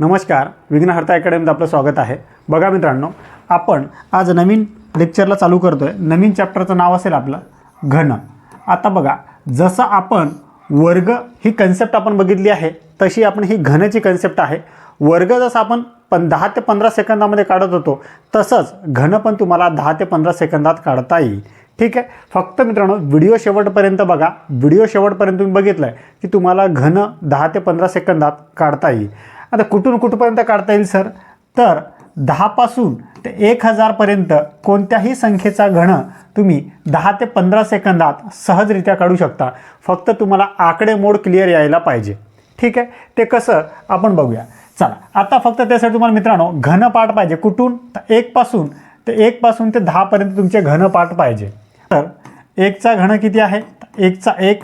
नमस्कार विघ्नहर्ता अकॅडमीत आपलं स्वागत आहे. बघा मित्रांनो आपण आज नवीन लेक्चरला चालू करतो आहे नवीन चॅप्टरचं नाव असेल आपलं घन. आता बघा जसं आपण वर्ग ही कन्सेप्ट आपण बघितली आहे तशी आपण ही घनची कन्सेप्ट आहे. वर्ग जसं आपण पण दहा ते पंधरा सेकंदामध्ये काढत होतो तसंच घन पण तुम्हाला दहा ते पंधरा सेकंदात काढता येईल. ठीक आहे? फक्त मित्रांनो व्हिडिओ शेवटपर्यंत बघा. व्हिडिओ शेवटपर्यंत तुम्ही बघितलं आहे की तुम्हाला घन दहा ते पंधरा सेकंदात काढता येईल. आता कुठून कुठपर्यंत काढता येईल सर? तर दहापासून ते एक हजारपर्यंत कोणत्याही संख्येचा घण तुम्ही दहा ते पंधरा सेकंदात सहजरित्या काढू शकता. फक्त तुम्हाला आकडेमोड क्लिअर यायला पाहिजे. ठीक आहे? ते कसं? आपण बघूया. चला आता फक्त त्यासाठी तुम्हाला मित्रांनो घनपाठ पाहिजे. कुठून? तर एकपासून ते एकपासून ते दहापर्यंत तुमचे घनपाठ पाहिजे. तर एकचा घन किती आहे? एकचा एक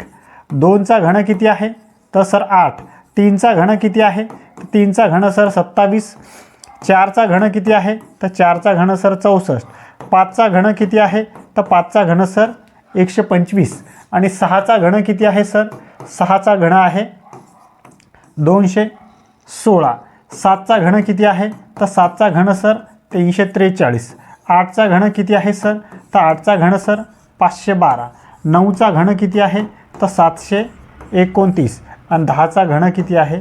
दोनचा घन किती आहे? तर सर आठ. तीनचा घन किती आहे? तर तीनचा घन सर सत्तावीस चारचा घन किती आहे? तर चारचा घन सर चौसष्ट. पाचचा घन किती आहे? तर पाचचा घन सर एकशे पंचवीस. आणि सहाचा घन किती आहे सर? सहाचा घन आहे दोनशे सोळा. सातचा घन किती आहे? तर सातचा घन सर तीनशे त्रेचाळीस. आठचा घन किती आहे सर? तर आठचा घन सर पाचशे बारा. नऊचा घन किती आहे? तर सातशे एकोणतीस. आणि दहाचा घन किती आहे?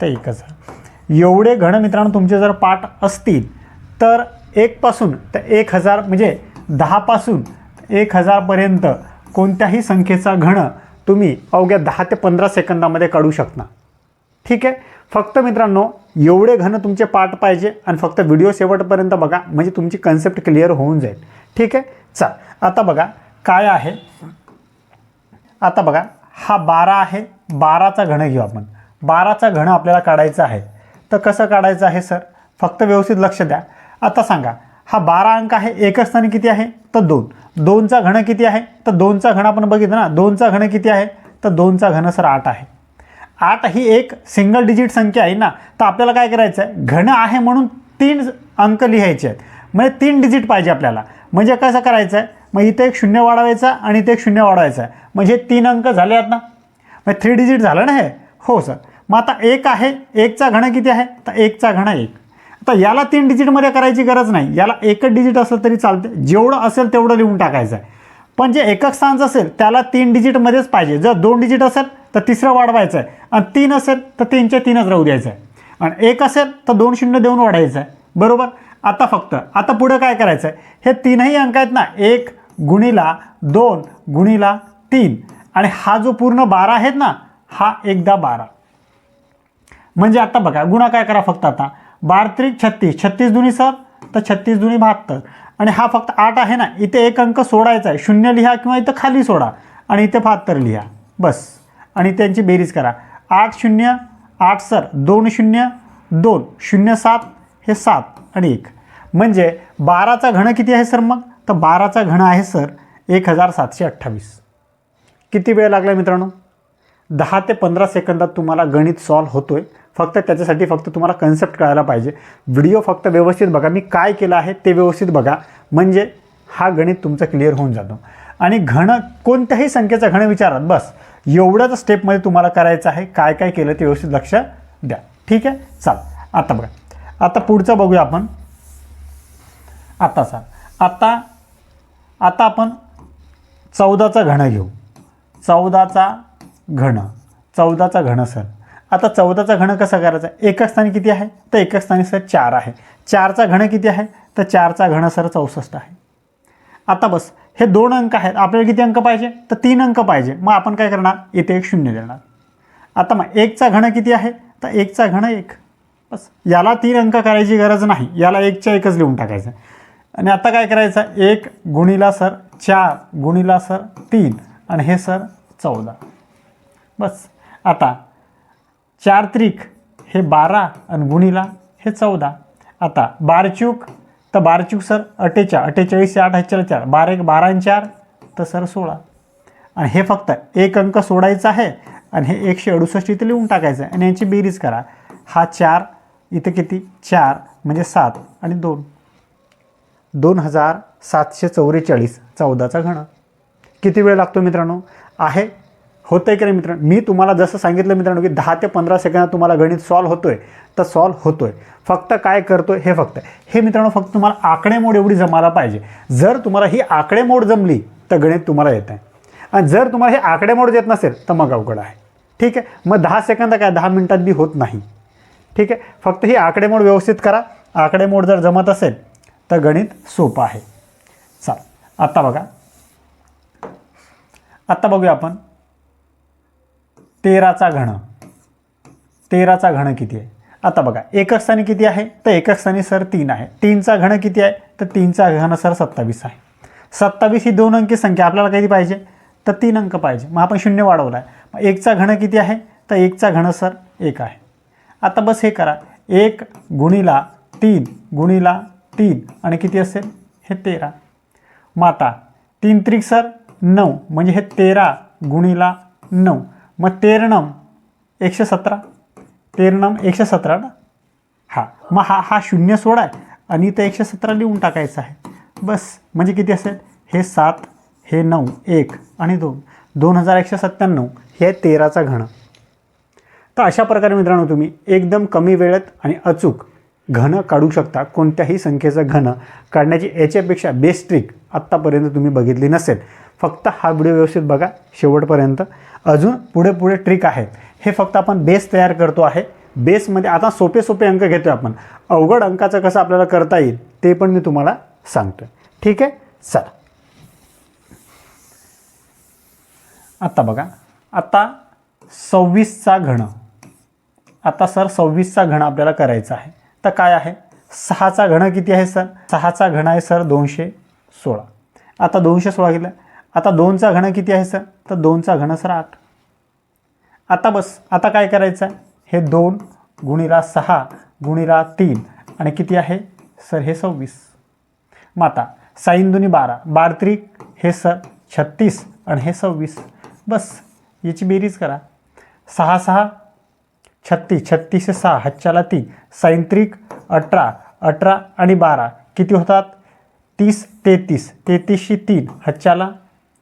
तर एक हजार एवढे घन मित्रांनो तुमचे जर पाठ असतील तर एकपासून तर एक हजार म्हणजे दहापासून एक हजारपर्यंत कोणत्याही संख्येचा घन तुम्ही अवघ्या दहा ते पंधरा सेकंदामध्ये काढू शकता. ठीक आहे? फक्त मित्रांनो एवढे घन तुमचे पाठ पाहिजे आणि फक्त व्हिडिओ शेवटपर्यंत बघा म्हणजे तुमची कन्सेप्ट क्लिअर होऊन जाईल. ठीक आहे? चल आता बघा काय आहे? आता बघा हा बारा आहे. बाराचा घन घेऊ आपण. बाराचा घन आपल्याला काढायचा आहे. तर कसं काढायचं आहे सर? फक्त व्यवस्थित लक्ष द्या. आता सांगा हा बारा अंक आहे एकच स्थानी किती आहे? तर दोन. दोनचा घन किती आहे? तर दोनचा घन आपण बघितलं ना. दोनचा घन किती आहे? तर दोनचा घन सर आठ आहे. आठ ही एक सिंगल डिजिट संख्या आहे ना. तर आपल्याला काय करायचं आहे? घन आहे म्हणून तीन अंक लिहायचे आहेत. म्हणजे तीन डिजिट पाहिजे आपल्याला. म्हणजे कसं करायचं आहे? मग इथे एक शून्य वाढवायचा आणि इथे एक शून्य वाढवायचा आहे. म्हणजे तीन अंक झाले आहेत ना? मग थ्री डिजिट झालं ना हे? हो सर. मग आता एक आहे एकचा घणं किती आहे? तर एकचा घणं एक. आता याला तीन डिजिटमध्ये करायची गरज नाही. याला एकच डिजिट असलं तरी चालते जेवढं असेल तेवढं लिहून टाकायचं आहे. पण जे एकक स्थानच असेल त्याला तीन डिजिटमध्येच पाहिजे. जर दोन डिजिट असेल तर तिसरं वाढवायचं आहे. आणि तीन असेल तर तीनच्या तीनच राहू द्यायचं आहे. आणि एक असेल तर दोन शून्य देऊन वाढायचं आहे. बरोबर? आता फक्त आता पुढं काय करायचं आहे? हे तीनही अंक आहेत ना? एक गुणीला दोन गुणीला तीन. आणि हा जो पूर्ण बारा आहेत ना हा एकदा बारा. म्हणजे आता बघा गुणा काय करा फक्त आता? बार त्रिक छत्तीस. छत्तीस दुनी सर तर छत्तीस दुनी बहात्तर. आणि हा फक्त आठ आहे ना इथे एक अंक सोडायचा आहे. शून्य लिहा किंवा इथं खाली सोडा. आणि इथे बहात्तर लिहा. बस. आणि त्यांची बेरीज करा. आठ शून्य आठ सर दोन शून्य दोन. शून्य सात हे सात आणि एक. म्हणजे बाराचा घन किती आहे सर मग? तर बाराचा घन आहे सर? एक हजार सातशे अठ्ठावीस. किती वेळ लागला मित्रांनो? दहा ते पंधरा सेकंदात तुम्हाला गणित सॉल्व्ह आहे फक्त त्याच्यासाठी फक्त तुम्हाला कन्सेप्ट कळायला पाहिजे. व्हिडिओ फक्त व्यवस्थित बघा. मी काय केलं आहे ते व्यवस्थित बघा. म्हणजे हा गणित तुमचं क्लिअर होऊन जातो. आणि घण कोणत्याही संख्येचा घण विचारात बस. एवढ्याच स्टेपमध्ये तुम्हाला करायचं आहे. काय काय केलं ते व्यवस्थित लक्ष द्या. ठीक आहे? चाल. आता बघा. आता पुढचं बघूया आपण. आता सर आता आता आपण चौदाचा घन घेऊ. चौदाचा घन. चौदाचा घन सर. आता चौदाचा घन कसा करायचा? एकक स्थानी किती आहे? तर एकक स्थानी सर चार आहे. चारचा घन किती आहे? तर चारचा घन सर चौसष्ट आहे. आता बस हे दोन अंक आहेत. आपल्याला किती अंक पाहिजे? तर तीन अंक पाहिजे. मग आपण काय करणार? इथे एक शून्य देणार. आता मग एकचा घन किती आहे? तर एकचा घन एक. बस याला तीन अंक करायची गरज नाही. याला एकच्या एकच लिहून टाकायचं. आणि आता काय करायचं? एक गुणीला सर चार गुणीला सर तीन. आणि हे सर चौदा. बस. आता चार त्रिक हे बारा आणि गुणीला हे चौदा. आता बारचूक तर बारचूक सर अठ्ठेचाळ अठ्ठेचाळीस आठ हच्चाला चार. बारा एक बारा आणि चार तर सर सोळा. आणि हे फक्त एक अंक सोडायचा आहे आणि हे एकशे अडुसष्ट इथे लिहून टाकायचं आहे. आणि यांची बेरीज करा. हा चार इथे किती? चार म्हणजे सात आणि दोन. दोन हजार सातशे चौवेचाळीस चौदाचा घन. किती वेळ लागतो मित्रांनो? आहे? होतं की नाही मित्रांनो? मी तुम्हाला जसं सांगितलं मित्रांनो की दहा ते पंधरा सेकंदात तुम्हाला गणित सॉल्व्ह आहे तर सॉल्व्ह आहे फक्त काय करतो हे फक्त. हे मित्रांनो फक्त तुम्हाला आकडेमोड एवढी जमायला पाहिजे. जर तुम्हाला ही आकडेमोड जमली तर गणित तुम्हाला येत आहे आणि जर तुम्हाला हे आकडेमोड येत नसेल तर मग अवघड आहे. ठीक आहे? मग दहा सेकंद काय? दहा मिनटात बी होत नाही. ठीक आहे? फक्त ही आकडेमोड व्यवस्थित करा. आकडेमोड जर जमत असेल तर गणित सोपं आहे. चाल आत्ता बघा. आत्ता बघूया आपण. तेराचा घन. तेराचा घन किती आहे? आता बघा एकक स्थानी किती आहे? तर एकक स्थानी सर तीन आहे. तीनचा घन किती आहे? तर तीनचा घन सर सत्तावीस आहे. सत्तावीस ही दोन अंकी संख्या आपल्याला किती पाहिजे? तर तीन अंक पाहिजे. मग आपण शून्य वाढवला आहे मग एकचा घन किती आहे? तर एकचा घन सर एक आहे. आता बस हे करा. एक गुणीला तीन गुणीला तीन. आणि किती असेल हे तेरा. माता तीन त्रिक सर नऊ. म्हणजे हे तेरा गुणीला नऊ. मग तेरणम एकशे सतरा. तेरणम एकशे सतरा ना? हा. मग हा हा शून्य सोडा आहे आणि इथं एकशे सतरा लिहून टाकायचं आहे. बस. म्हणजे किती असेल? हे सात हे नऊ एक आणि दोन. दोन हजार एकशे सत्त्याण्णव हे तेराचा घन. तर अशा प्रकारे मित्रांनो तुम्ही एकदम कमी वेळेत आणि अचूक घन काढू शकता कोणत्याही संख्येचं घन काढण्याची याच्यापेक्षा बेस्ट ट्रिक आत्तापर्यंत तुम्ही बघितली नसेल. फक्त हा व्हिडिओ व्यवस्थित बघा शेवटपर्यंत. अजून पुढे पुढे ट्रिक आहेत. हे फक्त आपण बेस तयार करतो आहे. बेसमध्ये आता सोपे सोपे अंक घेतो आपण. अवघड अंकाचं कसं आपल्याला करता येईल ते पण मी तुम्हाला सांगतो ठीक आहे? चला. आत्ता बघा. आत्ता सव्वीसचा घण आता सर सव्वीसचा घण आपल्याला करायचा आहे. तर काय आहे? सहाचा घण किती आहे सर? सहाचा घन आहे सर दोनशे सोळा. आता दोनशे सोळा गेलं आता दोनचा घण किती आहे सर? तर दोनचा घन सर आठ. आता बस आता काय करायचं? आहे हे दोन गुणिला सहा गुणिला तीन आणि किती आहे सर? हे सव्वीस. माता साईन दुनी बारा. बारत्रिक हे सर छत्तीस आणि हे सव्वीस. बस याची बेरीज करा. सहा सहा छत्तीस छत्तीस सहा हच्च्याला तीन सैंत्रिक अठरा अठरा आणि बारा. किती होतात? तीस तेहतीस तेहतीसशी तीन हच्च्याला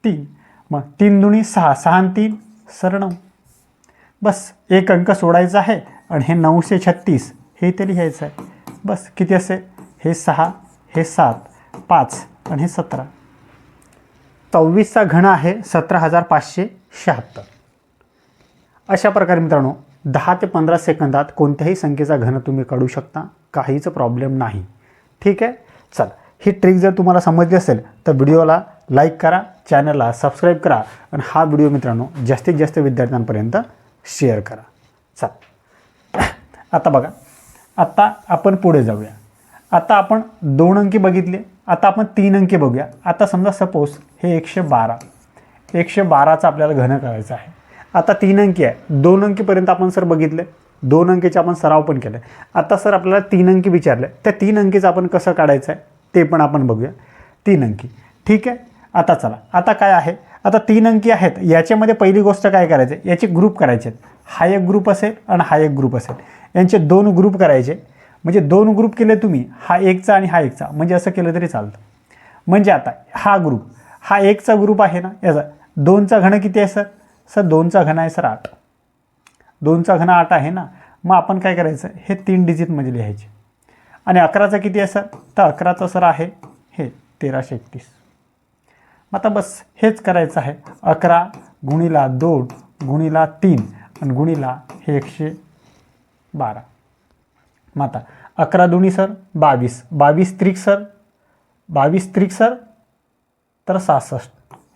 तीन. मग तीन दुणी सहा सहा आणि तीन सर नऊ बस एक अंक सोडायचा आहे आणि हे नऊशे छत्तीस हे इथे लिहायचं आहे. बस किती असेल? हे सहा हे सात पाच आणि हे सतरा. सव्वीसचा घण आहे सतरा हजार पाचशे शहात्तर. अशा प्रकारे मित्रांनो दहा ते पंधरा सेकंदात कोणत्याही संख्येचा घन तुम्ही काढू शकता. काहीच प्रॉब्लेम नाही. ठीक आहे? चल ही ट्रिक जर तुम्हाला समजली असेल तर व्हिडिओला लाईक करा चॅनलला सबस्क्राईब करा आणि हा व्हिडिओ मित्रांनो जास्तीत जास्त विद्यार्थ्यांपर्यंत शेअर करा. चल. आता बघा. आत्ता आपण पुढे जाऊया. आता आपण दोन अंकी बघितले. आता आपण तीन अंकी बघूया. आता समजा सपोज हे एकशे बारा. एकशे बाराचा आपल्याला घन करायचं आहे. आता तीन अंकी आहे. दोन अंकीपर्यंत आपण सर बघितले. दोन अंकीचे आपण सराव पण केले. आता सर आपल्याला तीन अंकी विचारले. त्या तीन अंकीचं आपण कसं काढायचं आहे ते पण आपण बघूया. तीन अंकी. ठीक आहे? आता चला. आता काय आहे? आता तीन अंकी आहेत. याच्यामध्ये पहिली गोष्ट काय करायची? याचे ग्रुप करायचे आहेत. हा एक ग्रुप असेल आणि हा एक ग्रुप असेल. यांचे दोन ग्रुप करायचे. म्हणजे दोन ग्रुप केले तुम्ही हा एकचा आणि हा एकचा. म्हणजे असं केलं तरी चालतं. म्हणजे आता हा ग्रुप हा एकचा ग्रुप आहे ना? याचा दोनचा घणं किती आहे सर? सर दोनचा घन आहे सर आठ. दोनचा घन आठ आहे ना मग आपण काय करायचं? हे तीन डिजिटमध्ये लिहायचे. आणि अकराचा किती आहे सर? तर अकराचा सर आहे हे तेराशे एकतीस. आता बस हेच करायचं आहे. अकरा गुणीला दोन गुणीला तीन आणि गुणीला हे एकशे बारा. मग आता अकरा दोन्ही सर बावीस. बावीस त्रिक सर बावीस त्रिक सर तर सहासष्ट.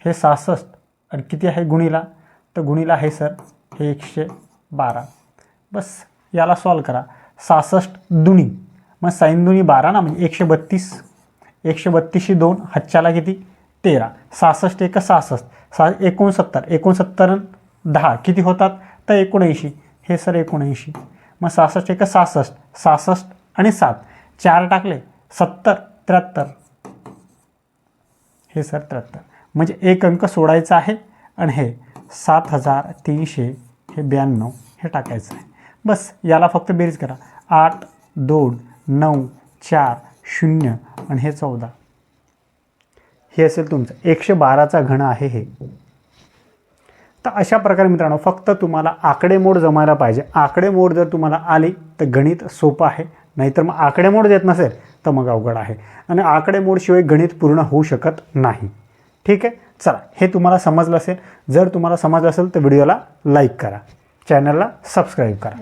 हे सहासष्ट आणि किती आहे गुणीला? तर गुणीला आहे सर. हे एकशे बारा. बस याला सॉल्व करा. सहासष्ट दुनी. मग साईन दुनी बारा ना म्हणजे एकशे बत्तीस. एकशे बत्तीसशी दोन हच्च्याला किती? तेरा. सहासष्ट एक सहासष्ट. सा एकोणसत्तर. एकोणसत्तर दहा. किती होतात? तर एकोणऐंशी. हे सर एकोणऐंशी. मग सहासष्ट एक सहासष्ट. सहासष्ट आणि सात. चार टाकले. सत्तर त्र्याहत्तर. हे सर त्र्याहत्तर. म्हणजे एक अंक सोडायचा आहे. आणि हे सात हजार तीनशे हे ब्याण्णव हे टाकायचं आहे. बस याला फक्त बेरीज करा. आठ दोन नऊ चार शून्य आणि हे चौदा. हे असेल तुमचं. एकशे बाराचा घण आहे हे. तर अशा प्रकारे मित्रांनो फक्त तुम्हाला आकडेमोड जमायला पाहिजे. आकडेमोड जर तुम्हाला आली तर गणित सोपं आहे. नाहीतर मग आकडेमोड देत नसेल तर मग अवघड आहे. आणि आकडेमोडशिवाय गणित पूर्ण होऊ शकत नाही. ठीक आहे? चला हे तुम्हाला समजलं असेल. जर तुम्हाला समजलं असेल तर व्हिडिओला लाईक करा. चॅनलला सबस्क्राईब करा.